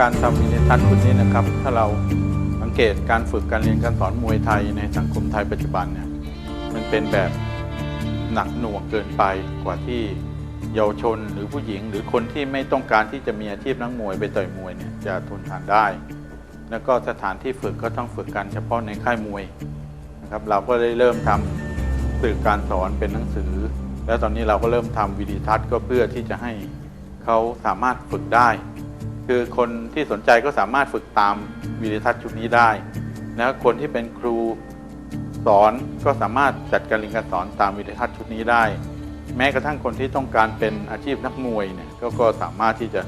การทำวิดีทัศน์ชุดนี้นะครับ ถ้าเราสังเกตการฝึกการเรียนการสอนมวยไทยในสังคมไทยปัจจุบันเนี่ยมันเป็นแบบหนักหน่วงเกินไปกว่าที่เยาวชนหรือผู้หญิง หรือคนที่ไม่ต้องการที่จะมีอาชีพนักมวยไปต่อยมวยเนี่ยจะทนทานได้ แล้วก็สถานที่ฝึกก็ต้องฝึกกันเฉพาะในค่ายมวยนะครับเราก็ได้เริ่มทำสื่อการสอนเป็นหนังสือ แล้วตอนนี้เราก็เริ่มทำวิดีทัศน์ก็เพื่อที่จะให้เขาสามารถฝึกได้ คือคนที่สนใจก็สามารถฝึกตามวิดีทัศน์ชุดนี้ได้แล้วคนที่เป็นครูสอนก็สามารถจัดการเรียนการสอนตามวิดีทัศน์ชุดนี้ได้ แม้กระทั่งคนที่ต้องการเป็นอาชีพนักมวยเนี่ยก็ก็สามารถที่จะ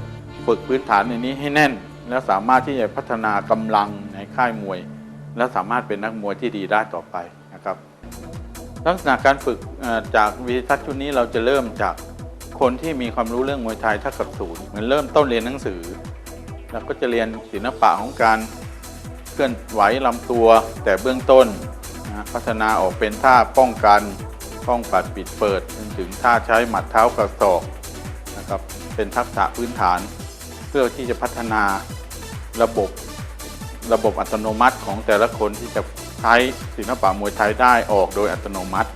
ฝึกพื้นฐานในนี้ให้แน่น แล้วสามารถที่จะพัฒนากำลังในค่ายมวย และสามารถเป็นนักมวยที่ดีได้ต่อไปนะครับ ลักษณะการฝึกจากวิดีทัศน์ชุดนี้เราจะเริ่มจาก คนที่มีความรู้เรื่องมวยไทยเท่ากับศูนย์เหมือนเริ่มต้นเรียนหนังสือ แล้วก็จะเรียนศิลปะของการเคลื่อนไหวลำตัว แต่เบื้องต้นนะพัฒนาออกเป็นท่าป้องกันป้องปัดปิดเปิดจนถึงท่าใช้หมัดเท้ากระสอกนะครับเป็นทักษะพื้นฐาน เพื่อที่จะพัฒนาระบบระบบอัตโนมัติของแต่ละคนที่จะใช้ศิลปะมวยไทยได้ออกโดยอัตโนมัติ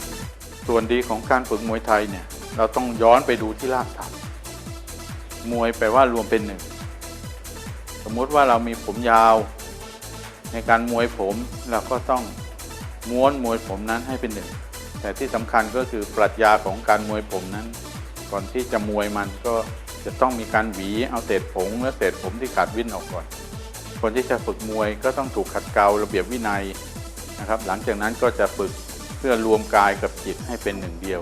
ส่วนดีของการฝึกมวยไทยเนี่ย เราต้องย้อนไปดูที่รากฐานมวยแปลว่ารวมเป็นหนึ่ง สมมุติว่าเรามีผมยาว ในการมวยผมเราก็ต้องม้วนมวยผมนั้นให้เป็นหนึ่ง แต่ที่สำคัญก็คือปรัชญาของการมวยผมนั้น ก่อนที่จะมวยมันก็จะต้องมีการหวีเอาเศษผงและเศษผมที่ขาดวิ่นออกก่อน คนที่จะฝึกมวยก็ต้องถูกขัดเกลาระเบียบวินัยนะครับ หลังจากนั้นก็จะฝึกเพื่อรวมกายกับจิตให้เป็นหนึ่งเดียว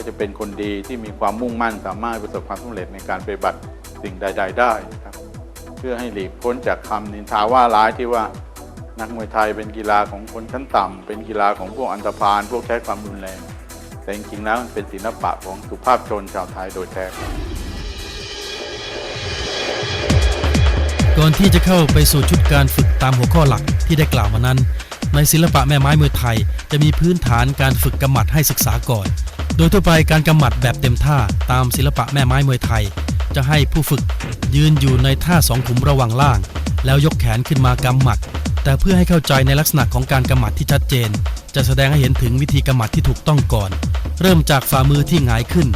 ก็จะเป็นคนดีที่มีความมุ่งมั่นสามารถประสบความสำเร็จในการปฏิบัติสิ่งใด ๆ ได้นะครับ เพื่อให้หลีกพ้นจากคำนินทาว่าร้ายที่ว่านักมวยไทยเป็นกีฬาของคนชั้นต่ำเป็นกีฬาของพวกอันธพาลพวกใช้ความรุนแรง แต่จริงๆแล้วมันเป็นศิลปะของสุภาพชนชาวไทยโดยแท้ก่อนที่จะเข้าไปสู่ชุดการฝึกตามหัวข้อหลักที่ได้กล่าวมานั้น ในศิลปะแม่ไม้มวยไทย จะมีพื้นฐานการฝึกกำหมัดให้ศึกษาก่อน ดยทั่วไปการกำหมัดแบบเต็มท่าตามศิลปะแม่ไม้มวยไทย จะให้ผู้ฝึกยืนอยู่ในท่าสองขุมระหว่างล่าง แล้วยกแขนขึ้นมากำหมัด แต่เพื่อให้เข้าใจในลักษณะของการกำหมัดที่ชัดเจน จะแสดงให้เห็นถึงวิธีกำหมัดที่ถูกต้องก่อน เริ่มจากฝ่ามือที่หงายขึ้น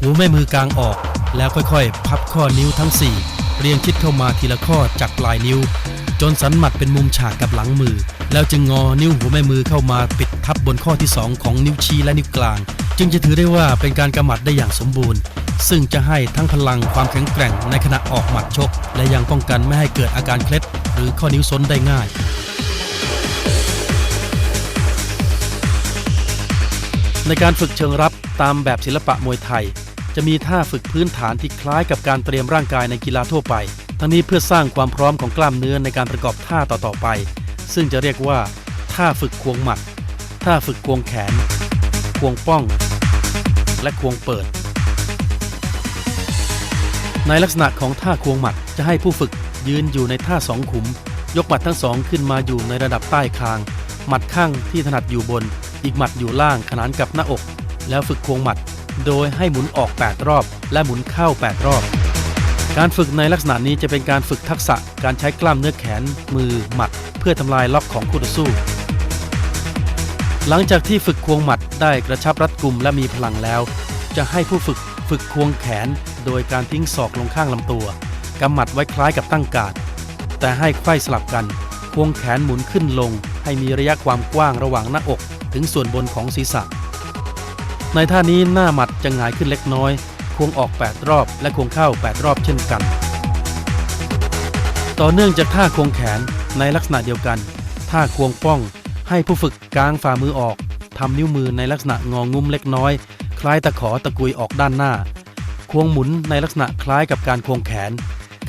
หัวแม่มือกลางออก แล้วค่อยๆ พับข้อนิ้วทั้ง 4 เรียงชิดเข้ามาทีละข้อจากปลายนิ้ว จนสันหมัดเป็นมุมฉากกับหลังมือ แล้วจึงงอนิ้วหัวแม่มือเข้ามาปิด ทับบนข้อที่ 2 ของนิ้วชี้และนิ้วกลาง จึงจะถือได้ว่าเป็นการกำหมัดได้อย่างสมบูรณ์ ซึ่งจะให้ทั้งพลังความแข็งแกร่งในขณะออกหมัดชก และยังป้องกันไม่ให้เกิดอาการเคล็ด หรือข้อนิ้วซ้นได้ง่ายในการฝึกเชิงรับตามแบบศิลปะมวยไทย จะมีท่าฝึกพื้นฐานที่คล้ายกับการเตรียมร่างกายในกีฬาทั่วไป ทั้งนี้เพื่อสร้างความพร้อมของกล้ามเนื้อในการประกอบท่าต่อๆไป ซึ่งจะเรียกว่า ท่าฝึกควงหมัด ท่าฝึกควงแขน ควงป้อง และควงเปิด ในลักษณะของท่าควงหมัดจะให้ผู้ฝึกยืนอยู่ในท่าสองขุม ยกหมัดทั้งสองขึ้นมาอยู่ในระดับใต้คาง หมัดข้างที่ถนัดอยู่บน อีกหมัดอยู่ล่างขนานกับหน้าอก แล้วฝึกควงหมัด โดยให้หมุนออก 8 รอบ และหมุนเข้า 8 รอบ การฝึกในลักษณะนี้จะเป็นการฝึกทักษะการใช้กล้ามเนื้อแขน มือหมัด เพื่อทำลายล็อกของคู่ต่อสู้ หลังจากที่ฝึกควงหมัดได้กระชับรัดกุมและมีพลังแล้ว จะให้ผู้ฝึกฝึกควงแขน โดยการทิ้งศอกลงข้างลำตัวกำหมัดไว้คล้ายกับตั้งการดแต่ให้ไขว้สลับกัน ควงแขนหมุนขึ้นลง ให้มีระยะความกว้างระหว่างหน้าอกถึงส่วนบนของศีรษะ ในท่านี้หน้าหมัดจะหงายขึ้นเล็กน้อย ควงออก 8 รอบ และควงเข้า 8 รอบเช่นกัน ต่อเนื่องจากท่าควงแขนในลักษณะเดียวกัน ท่าควงป้อง ให้ผู้ฝึกกางฝ่ามือออกทำนิ้วมือในลักษณะงองุ้มเล็กน้อย คล้ายตะขอตะกุยออกด้านหน้า ควงหมุนในลักษณะคล้ายกับการควงแขน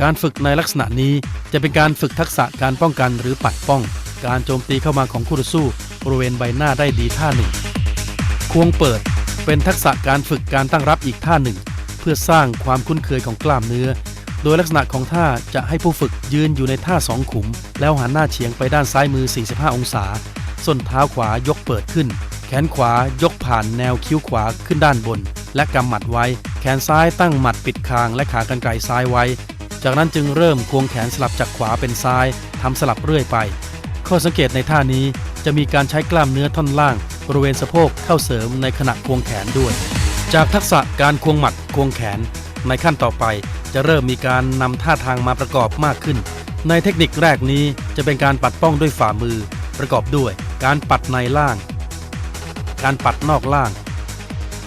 การฝึกในลักษณะนี้จะเป็นการฝึกทักษะการป้องกันหรือปัดป้อง การโจมตีเข้ามาของคู่ต่อสู้บริเวณใบหน้าได้ดีท่าหนึ่ง ควงเปิดเป็นทักษะการฝึกการตั้งรับอีกท่าหนึ่ง เพื่อสร้างความคุ้นเคยของกล้ามเนื้อ โดยลักษณะของท่าจะให้ผู้ฝึกยืนอยู่ในท่าสองขุม แล้วหันหน้าเฉียงไปด้านซ้ายมือ 45 องศา ส้นเท้าขวายกเปิดขึ้น แขนขวายกผ่านแนวคิ้วขวาขึ้นด้านบน และกำหมัดไว้ แขนซ้ายตั้งหมัดปิดคางและขากรรไกรซ้ายไว้ จากนั้นจึงเริ่มควงแขนสลับจากขวาเป็นซ้ายทำสลับเรื่อยไป ข้อสังเกตในท่านี้จะมีการใช้กล้ามเนื้อท่อนล่าง บริเวณสะโพกเข้าเสริมในขณะควงแขนด้วย จากทักษะการควงหมัดควงแขน ในขั้นต่อไปจะเริ่มมีการนำท่าทางมาประกอบมากขึ้น ในเทคนิคแรกนี้จะเป็นการปัดป้องด้วยฝ่ามือประกอบด้วย การปัดในล่าง การปัดนอกล่าง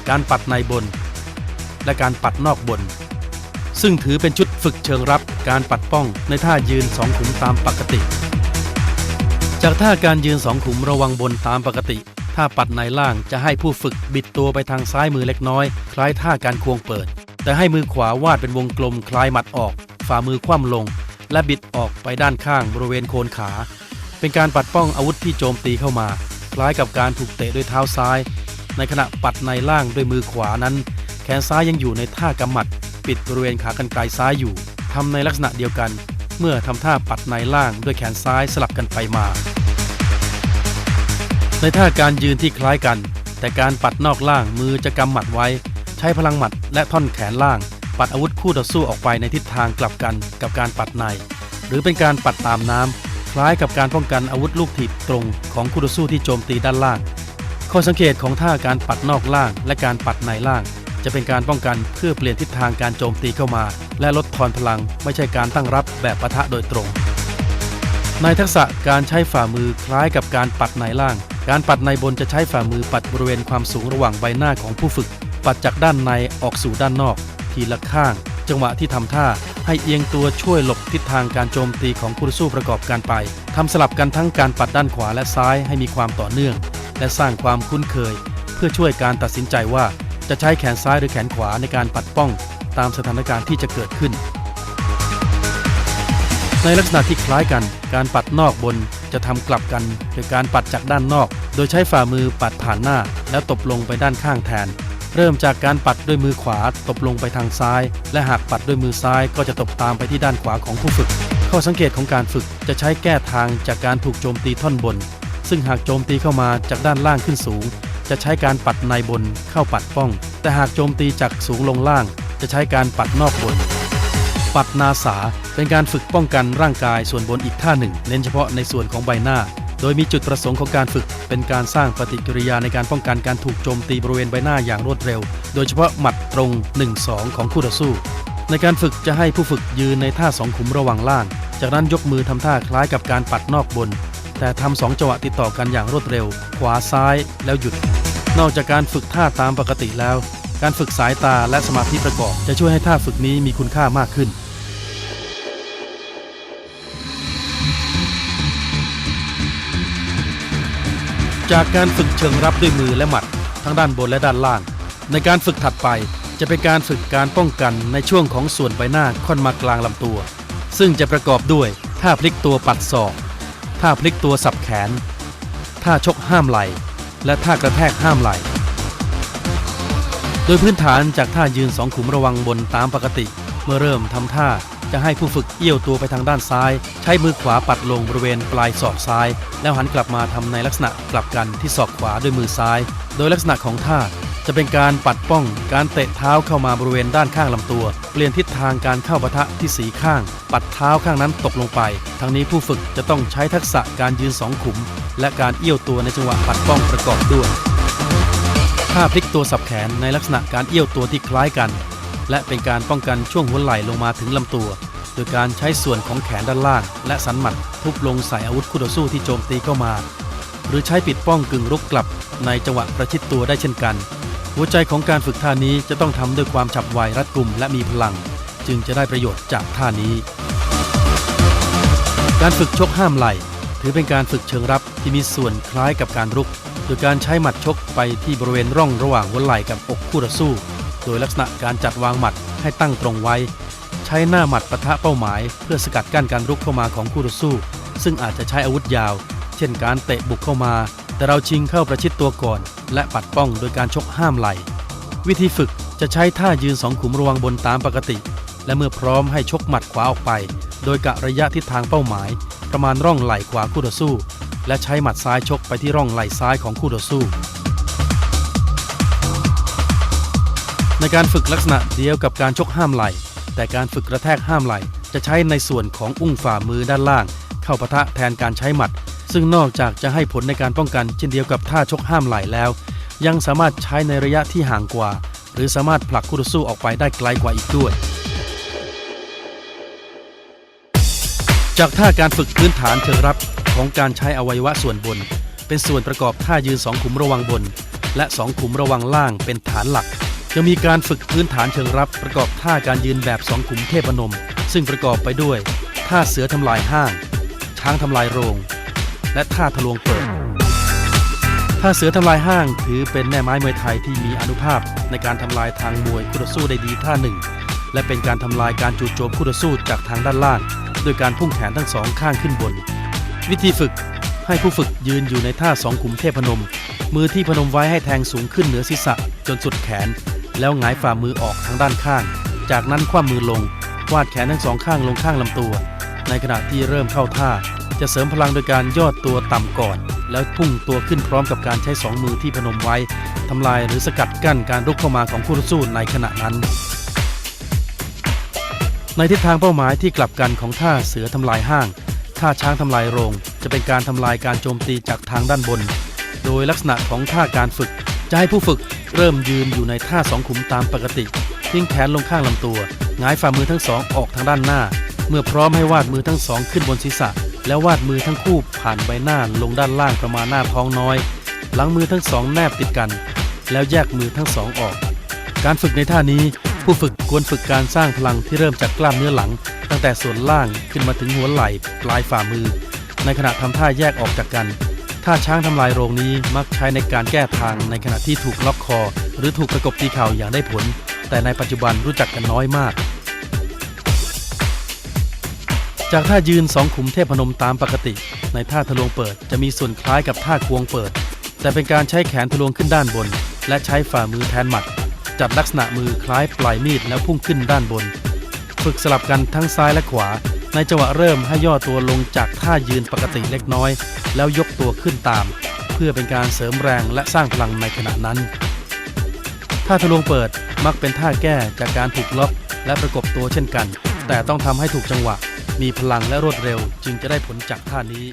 การปัดในบน และการปัดนอกบน ซึ่งถือเป็นชุดฝึกเชิงรับการปัดป้องในท่ายืนสองขุมตามปกติ จากท่าการยืนสองขุมระวังบนตามปกติ ท่าปัดในล่างจะให้ผู้ฝึกบิดตัวไปทางซ้ายมือเล็กน้อย คล้ายท่าการควงเปิด แต่ให้มือขวาวาดเป็นวงกลมคล้ายหมัดออก ฝ่ามือคว่ำลง และบิดออกไปด้านข้างบริเวณโคนขา เป็นการปัดป้องอาวุธที่โจมตีเข้ามา คล้ายกับการถูกเตะด้วยเท้าซ้าย ในขณะปัดในล่างด้วยมือขวานั้น แขนซ้ายยังอยู่ในท่ากำหมัด ปิดบริเวณขากรรไกรซ้ายอยู่ทำในลักษณะเดียวกัน เมื่อทำท่าปัดในล่างด้วยแขนซ้ายสลับกันไปมา ในท่าการยืนที่คล้ายกัน แต่การปัดนอกล่างมือจะกำหมัดไว้ ใช้พลังหมัดและท่อนแขนล่าง ปัดอาวุธคู่ต่อสู้ออกไปในทิศทางกลับกันกับการปัดใน หรือเป็นการปัดตามน้ำ ล้ายกับการป้องกันอาวุธลูกถีบตรงของคู่ต่อสู้ที่โจมตีด้านล่าง ข้อสังเกตของท่าการปัดนอกล่างและการปัดในล่าง จะเป็นการป้องกันเพื่อเปลี่ยนทิศทางการโจมตีเข้ามา และลดทอนพลัง ไม่ใช่การตั้งรับแบบปะทะโดยตรง ในทักษะการใช้ฝ่ามือคล้ายกับการปัดในล่าง การปัดในบนจะใช้ฝ่ามือปัดบริเวณความสูงระหว่างใบหน้าของผู้ฝึก ปัดจากด้านในออกสู่ด้านนอก ทีละข้าง จังหวะที่ทำท่าให้เอียงตัวช่วยหลบทิศทางการโจมตีของคู่สู้ประกอบกันไปทำสลับกันทั้งการปัดด้านขวาและซ้ายให้มีความต่อเนื่อง และสร้างความคุ้นเคย เพื่อช่วยการตัดสินใจว่าจะใช้แขนซ้ายหรือแขนขวาในการปัดป้อง ตามสถานการณ์ที่จะเกิดขึ้น ในลักษณะที่คล้ายกัน การปัดนอกบนจะทำกลับกันโดยการปัดจากด้านนอก โดยใช้ฝ่ามือปัดผ่านหน้า แล้วตบลงไปด้านข้างแทน เริ่มจากการปัดด้วยมือขวาตบลงไปทางซ้าย และหากปัดด้วยมือซ้ายก็จะตบตามไปที่ด้านขวาของผู้ฝึก ข้อสังเกตของการฝึกจะใช้แก้ทางจากการถูกโจมตีท่อนบน ซึ่งหากโจมตีเข้ามาจากด้านล่างขึ้นสูง จะใช้การปัดในบนเข้าปัดป้อง แต่หากโจมตีจากสูงลงล่าง จะใช้การปัดนอกบน ปัดนาสาเป็นการฝึกป้องกันร่างกายส่วนบนอีกท่าหนึ่ง เน้นเฉพาะในส่วนของใบหน้า โดยมีจุดประสงค์ของการฝึก เป็นการสร้างปฏิกิริยาในการป้องกันการถูกโจมตีบริเวณใบหน้าอย่างรวดเร็ว โดยเฉพาะหมัดตรง 1-2 ของคู่ต่อสู้ ในการฝึกจะให้ผู้ฝึกยืนในท่าสองขุมระหว่างล่าง จากนั้นยกมือทำท่าคล้ายกับการปัดนอกบน แต่ทำสองจังหวะติดต่อกันอย่างรวดเร็ว ขวาซ้ายแล้วหยุด นอกจากการฝึกท่าตามปกติแล้ว การฝึกสายตาและสมาธิประกอบ จะช่วยให้ท่าฝึกนี้มีคุณค่ามากขึ้น จากการฝึกเชิงรับด้วยมือและหมัด ทั้งด้านบนและด้านล่าง ในการฝึกถัดไปจะเป็นการฝึกการป้องกันในช่วงของส่วนใบหน้าค่อนมากลางลำตัว ซึ่งจะประกอบด้วยท่าพลิกตัวปัดศอกท่าพลิกตัวสับแขน ท่าชกห้ามไหล และท่ากระแทกห้ามไหล โดยพื้นฐานจากท่ายืนสองขุมระวังบนตามปกติ เมื่อเริ่มทำท่า จะให้ผู้ฝึกเอี้ยวตัวไปทางด้านซ้าย ใช้มือขวาปัดลงบริเวณปลายศอกซ้าย แล้วหันกลับมาทำในลักษณะกลับกันที่ศอกขวาด้วยมือซ้าย โดยลักษณะของท่าจะเป็นการปัดป้อง การเตะเท้าเข้ามาบริเวณด้านข้างลำตัว เปลี่ยนทิศทางการเข้าปะทะที่สีข้าง ปัดเท้าข้างนั้นตกลงไป ทั้งนี้ผู้ฝึกจะต้องใช้ทักษะการยืนสองขุม และการเอี้ยวตัวในจังหวะปัดป้องประกอบด้วยท่าพลิกตัวสับแขนในลักษณะการเอี้ยวตัวที่คล้ายกัน และเป็นการป้องกันช่วงหัวไหล่ลงมาถึงลำตัว โดยการใช้ส่วนของแขนด้านล่าง และสันหมัดทุบลงใส่อาวุธคู่ต่อสู้ที่โจมตีเข้ามา หรือใช้ปิดป้องกึ่งรุกกลับในจังหวะประชิดตัวได้เช่นกัน หัวใจของการฝึกท่านี้จะต้องทำด้วยความฉับไวรัดกุมและมีพลัง จึงจะได้ประโยชน์จากท่านี้ การฝึกชกห้ามไหล่ ถือเป็นการฝึกเชิงรับที่มีส่วนคล้ายกับการรุก โดยการใช้หมัดชกไปที่บริเวณร่องระหว่างหัวไหล่กับอกคู่ต่อสู้ ดยลักษณะการจัดวางหมัดให้ตั้งตรงไว้ ใช้หน้าหมัดปะทะเป้าหมาย เพื่อสกัดกั้นการรุกเข้ามาของคู่ต่อสู้ ซึ่งอาจจะใช้อาวุธยาว เช่นการเตะบุกเข้ามา แต่เราชิงเข้าประชิดตัวก่อน และปัดป้องโดยการชกห้ามไหล วิธีฝึกจะใช้ท่ายืนสองขุมระวังบนตามปกติ และเมื่อพร้อมให้ชกหมัดขวาออกไป โดยกะระยะทิศทางเป้าหมาย ประมาณร่องไหล่ขวาคู่ต่อสู้ และใช้หมัดซ้ายชกไปที่ร่องไหล่ซ้ายของคู่ต่อสู้ ในการฝึกลักษณะเดียวกับการชกห้ามไหล แต่การฝึกกระแทกห้ามไหล จะใช้ในส่วนของอุ้งฝ่ามือด้านล่าง เข้าปะทะแทนการใช้หมัด ซึ่งนอกจากจะให้ผลในการป้องกันเช่นเดียวกับท่าชกห้ามไหลแล้ว ยังสามารถใช้ในระยะที่ห่างกว่า หรือสามารถผลักคู่ต่อสู้ออกไปได้ไกลกว่าอีกด้วย จากท่าการฝึกพื้นฐานเชิงรับของการใช้อวัยวะส่วนบน เป็นส่วนประกอบท่ายืนสองขุมระวังบน และสองขุมระวังล่างเป็นฐานหลัก จะมีการฝึกพื้นฐานเชิงรับประกอบท่าการยืนแบบสองขุมเทพนม ซึ่งประกอบไปด้วย ท่าเสือทำลายห้าง ช้างทำลายโรง และท่าทะลวงเปิด ท่าเสือทำลายห้างถือเป็นแม่ไม้มวยไทยที่มีอนุภาพในการทำลายทางมวยคู่ต่อสู้ได้ดีท่าหนึ่ง และเป็นการทำลายการจู่โจมคู่ต่อสู้จากทางด้านล่างโดยการพุ่งแขนทั้งสองข้างขึ้นบน วิธีฝึกให้ผู้ฝึกยืนอยู่ในท่าสองขุมเทพนม มือที่พนมไว้ให้แทงสูงขึ้นเหนือศีรษะจนสุดแขน แล้วหงายฝ่ามือออกทางด้านข้าง จากนั้นคว่ำมือลง วาดแขนทั้งสองข้างลงข้างลำตัว ในขณะที่เริ่มเข้าท่า จะเสริมพลังโดยการย่อตัวต่ำก่อน แล้วพุ่งตัวขึ้นพร้อมกับการใช้สองมือที่พนมไว้ทำลายหรือสกัดกั้นการรุกเข้ามาของคู่ต่อสู้ในขณะนั้น ในทิศทางเป้าหมายที่กลับกันของท่าเสือทำลายห้าง ท่าช้างทำลายโรง จะเป็นการทำลายการโจมตีจากทางด้านบน โดยลักษณะของท่าการฝึกจะให้ผู้ฝึก เริ่มยืนอยู่ในท่าสองขุมตามปกติทิ้งแขนลงข้างลำตัวหงายฝ่ามือทั้งสองออกทางด้านหน้า เมื่อพร้อมให้วาดมือทั้งสองขึ้นบนศีรษะ แล้ววาดมือทั้งคู่ผ่านใบหน้าลงด้านล่างประมาณหน้าท้องน้อย หลังมือทั้งสองแนบติดกัน แล้วแยกมือทั้งสองออก การฝึกในท่านี้ผู้ฝึกควรฝึกการสร้างพลังที่เริ่มจากกล้ามเนื้อหลัง ตั้งแต่ส่วนล่างขึ้นมาถึงหัวไหล่ปลายฝ่ามือ ในขณะทำท่าแยกออกจากกัน ท่าช้างทำลายโรงนี้มักใช้ในการแก้ทางในขณะที่ถูกล็อกคอ หรือถูกประกบตีเข่าอย่างได้ผล แต่ในปัจจุบันรู้จักกันน้อยมาก จากท่ายืนสองขุมเทพพนมตามปกติ ในท่าทะลวงเปิดจะมีส่วนคล้ายกับท่าควงเปิด แต่เป็นการใช้แขนทะลวงขึ้นด้านบน และใช้ฝ่ามือแทนหมัด จัดลักษณะมือคล้ายปลายมีดแล้วพุ่งขึ้นด้านบน ฝึกสลับกันทั้งซ้ายและขวา ในจังหวะเริ่มให้ย่อตัวลงจากท่ายืนปกติเล็กน้อย แล้วยกตัวขึ้นตาม เพื่อเป็นการเสริมแรงและสร้างพลังในขณะนั้นท่าทะลวงเปิดมักเป็นท่าแก้จากการถูกล็อกและประกบตัวเช่นกัน แต่ต้องทำให้ถูกจังหวะ มีพลังและรวดเร็วจึงจะได้ผลจากท่านี้